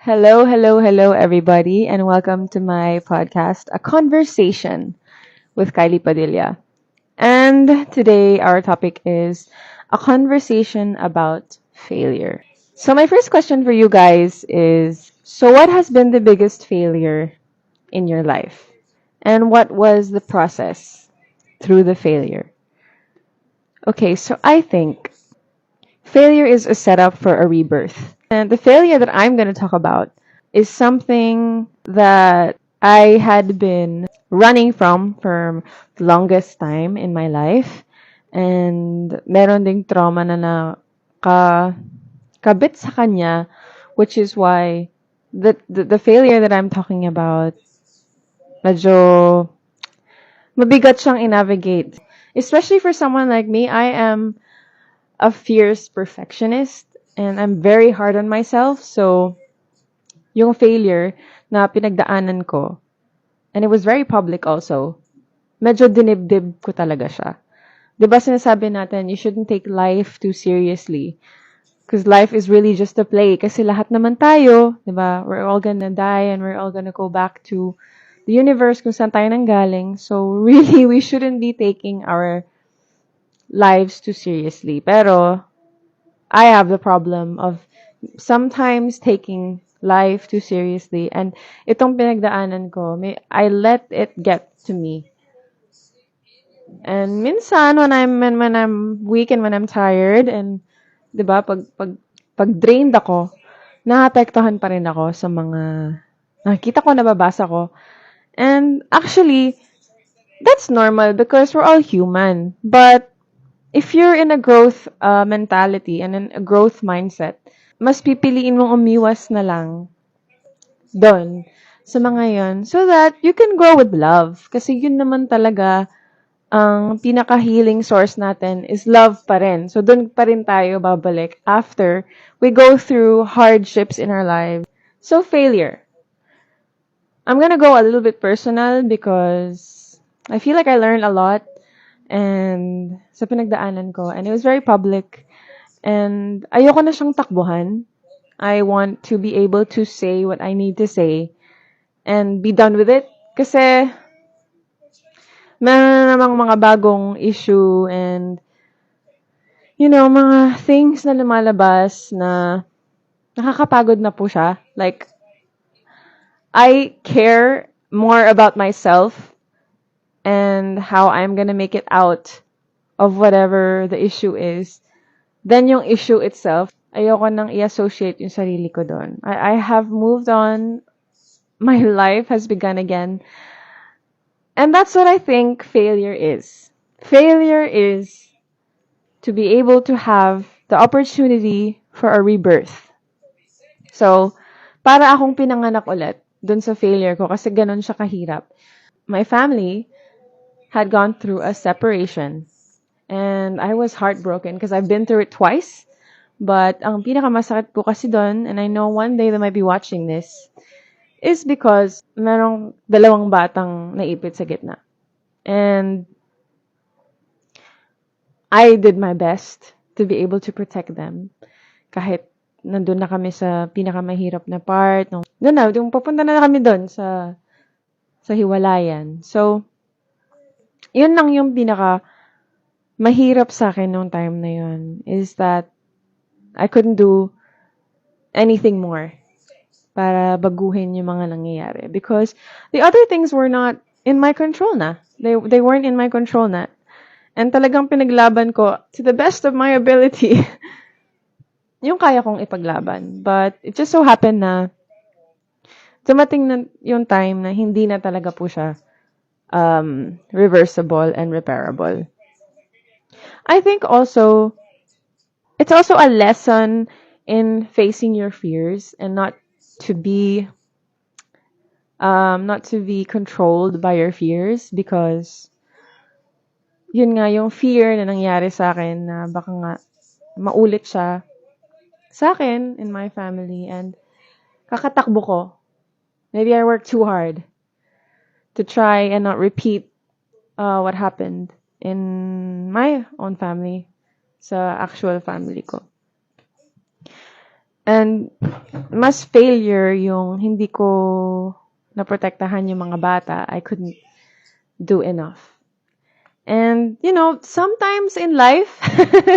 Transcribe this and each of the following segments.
Hello, hello, hello, everybody, and welcome to my podcast, A Conversation with Kylie Padilla. And today, our topic is a conversation about failure. So, my first question for you guys is So, what has been the biggest failure in your life? And what was the process through the failure? Okay, so I think failure is a setup for a rebirth. And the failure that I'm going to talk about is something that I had been running from for the longest time in my life. And meron ding trauma na na ka, kabit sa kanya, which is why the, the, the failure that I'm talking about, medyo mabigat siyang i-navigate. Especially for someone like me, I am a fierce perfectionist and I'm very hard on myself. So, yung failure na pinagdaanan ko, and it was very public also, medyo dinibdib ko talaga siya. Di ba sinasabi natin, you shouldn't take life too seriously. Because life is really just a play. Kasi lahat naman tayo, di ba? We're all gonna die and we're all gonna go back to the universe kung saan tayo nanggaling. So, really, we shouldn't be taking our lives too seriously. Pero, I have the problem of sometimes taking life too seriously. And itong pinagdaanan ko, may, I let it get to me. And minsan, when I'm, when, when I'm weak and when I'm tired, and, di ba, pag, pag, pag drained ako, naapektuhan pa rin ako sa mga nakikita ko, nababasa ko. And actually, that's normal because we're all human. But if you're in a growth uh, mentality and in a growth mindset, mas pipiliin mong umiwas na lang doon sa mga yon so that you can grow with love. Kasi yun naman talaga ang pinaka-healing source natin is love pa rin. So, doon pa rin tayo babalik after we go through hardships in our lives. So, failure. I'm gonna go a little bit personal because I feel like I learned a lot and sa pinagdaanan ko and it was very public and ayoko na siyang takbuhan. I want to be able to say what I need to say and be done with it kasi meron na namang mga bagong issue and you know, mga things na lumalabas na nakakapagod na po siya. Like, I care more about myself and how I'm gonna make it out of whatever the issue is than yung issue itself. Ayoko nang i-associate yung sarili ko doon. I, I have moved on. My life has begun again. And that's what I think failure is. Failure is to be able to have the opportunity for a rebirth. So, para akong pinanganak ulit dun sa failure ko kasi ganun siya kahirap. My family had gone through a separation and I was heartbroken because I've been through it twice. But ang pinakamasakit po kasi doon, and I know one day they might be watching this, is because merong dalawang batang naipit sa gitna. And I did my best to be able to protect them. Kahit nandun na kami sa pinakamahirap na part. Doon na, yung papunta na kami doon sa, sa hiwalayan. So, yun lang yung pinaka mahirap sa akin nung time na yun is that I couldn't do anything more para baguhin yung mga nangyayari. Because the other things were not in my control na. They, they weren't in my control na. And talagang pinaglaban ko to the best of my ability yung kaya kong ipaglaban. But it just so happened na dumating na yung time na hindi na talaga po siya um, reversible and repairable. I think also, it's also a lesson in facing your fears and not to be um, not to be controlled by your fears because yun nga yung fear na nangyari sa akin na baka nga maulit siya sa akin in my family and kakatakbo ko. Maybe I work too hard to try and not repeat uh, what happened in my own family sa actual family ko. And mas failure yung hindi ko naprotektahan yung mga bata. I couldn't do enough. And, you know, sometimes in life,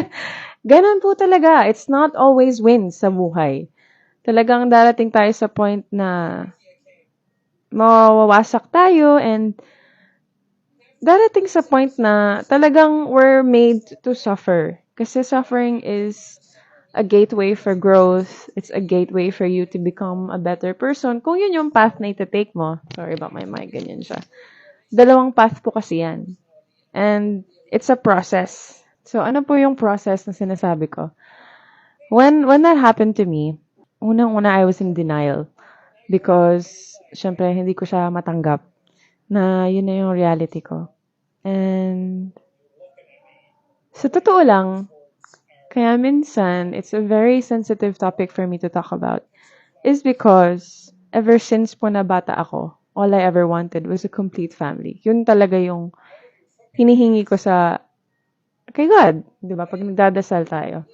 ganun po talaga. It's not always wins sa buhay. Talagang darating tayo sa point na mawawasak tayo and darating sa point na talagang we're made to suffer. Kasi suffering is a gateway for growth. It's a gateway for you to become a better person. Kung yun yung path na iti-take mo. Sorry about my mic, ganyan siya. Dalawang path po kasi yan. And it's a process. So, ano po yung process na sinasabi ko? When, when that happened to me, unang-una I was in denial. Because, syempre, hindi ko siya matanggap na yun na yung reality ko. And, sa totoo lang, kaya minsan, it's a very sensitive topic for me to talk about, is because, ever since po na bata ako, all I ever wanted was a complete family. Yun talaga yung hinihingi ko sa kay God, 'di ba? Pag nagdadasal tayo.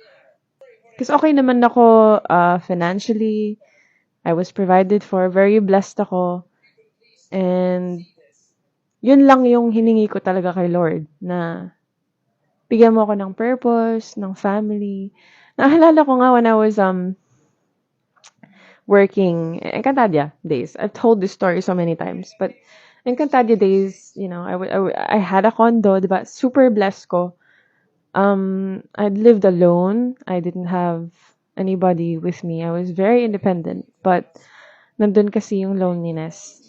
Kasi okay naman ako uh, financially. I was provided for. Very blessed ako. And yun lang yung hiningi ko talaga kay Lord na bigyan mo ako ng purpose, ng family. Naalala ko nga when I was um working Encantadia days. I've told this story so many times, but Encantadia days, you know, I, I, I had a condo, diba? Super blessed ko. Um, I'd lived alone. I didn't have anybody with me. I was very independent. But, nandun kasi yung loneliness.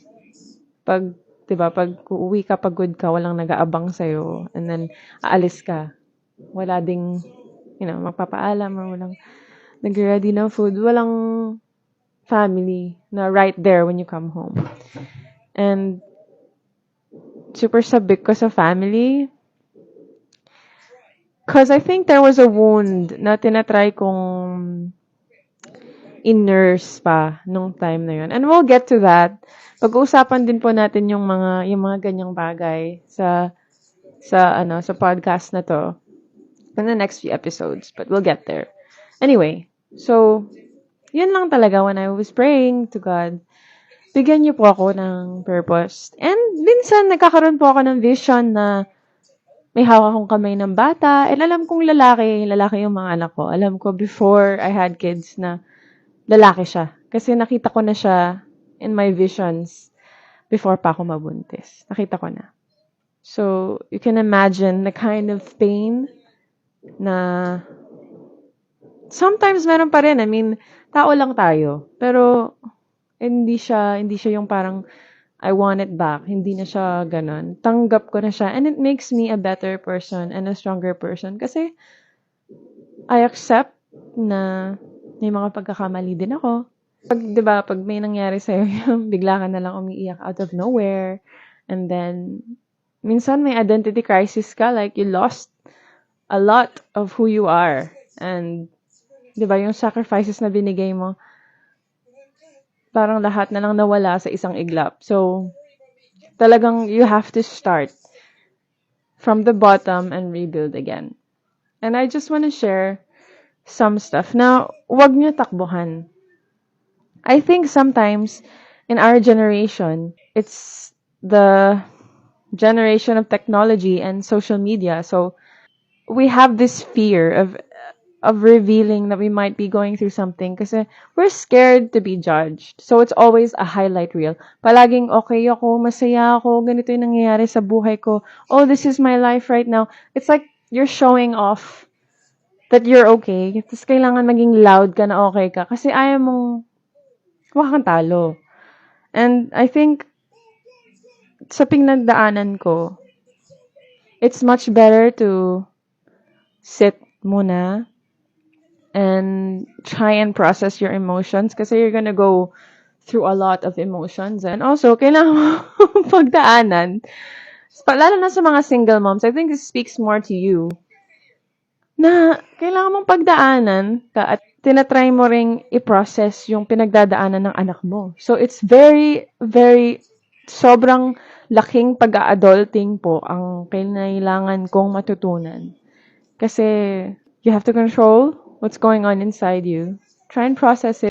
Pag, diba, pag uuwi ka, pagod ka, walang nag-aabang sa'yo, and then, aalis ka. Wala ding, you know, magpapaalam, or walang nag-ready ng food. Walang family na right there when you come home. And super sabik ko sa family. Because I think there was a wound na tinatry kong in-nurse pa nung time na yun. And we'll get to that. Pag-uusapan din po natin yung mga yung mga ganyang bagay sa sa ano sa podcast na to in the next few episodes, but we'll get there. Anyway, so yun lang talaga when I was praying to God. Bigyan niyo po ako ng purpose. And minsan nagkakaroon po ako ng vision na may hawak akong kamay ng bata. And alam kong lalaki, lalaki yung mga anak ko. Alam ko before I had kids na lalaki siya. Kasi nakita ko na siya in my visions before pa ako mabuntis. Nakita ko na. So, you can imagine the kind of pain na sometimes meron pa rin. I mean, tao lang tayo. Pero, hindi siya, hindi siya yung parang, I want it back. Hindi na siya ganun. Tanggap ko na siya. And it makes me a better person and a stronger person. Kasi, I accept na may mga pagkakamali din ako. Pag, di ba, pag may nangyari sa'yo, bigla ka na lang umiiyak out of nowhere. And then, minsan may identity crisis ka. Like, you lost a lot of who you are. And, di ba, yung sacrifices na binigay mo, parang lahat na lang nawala sa isang iglap. So, talagang you have to start from the bottom and rebuild again. And I just want to share some stuff. Now, wag niyo takbuhan. I think sometimes in our generation, it's the generation of technology and social media. So, we have this fear of of revealing that we might be going through something kasi we're scared to be judged. So, it's always a highlight reel. Palaging, okay ako, masaya ako, ganito yung nangyayari sa buhay ko. Oh, this is my life right now. It's like you're showing off that you're okay. Tapos kailangan maging loud ka na okay ka kasi ayaw mong makakantalo. And I think sa pinagdaanan ko, it's much better to sit muna and try and process your emotions kasi you're gonna go through a lot of emotions. And also, kailangan mo pagdaanan. Lalo na sa mga single moms, I think this speaks more to you. Na kailangan mong pagdaanan ka at tinatry mo ring i-process yung pinagdadaanan ng anak mo. So, it's very, very, sobrang laking pag-adulting po ang kailangan kong matutunan. Kasi, you have to control what's going on inside you. try and process it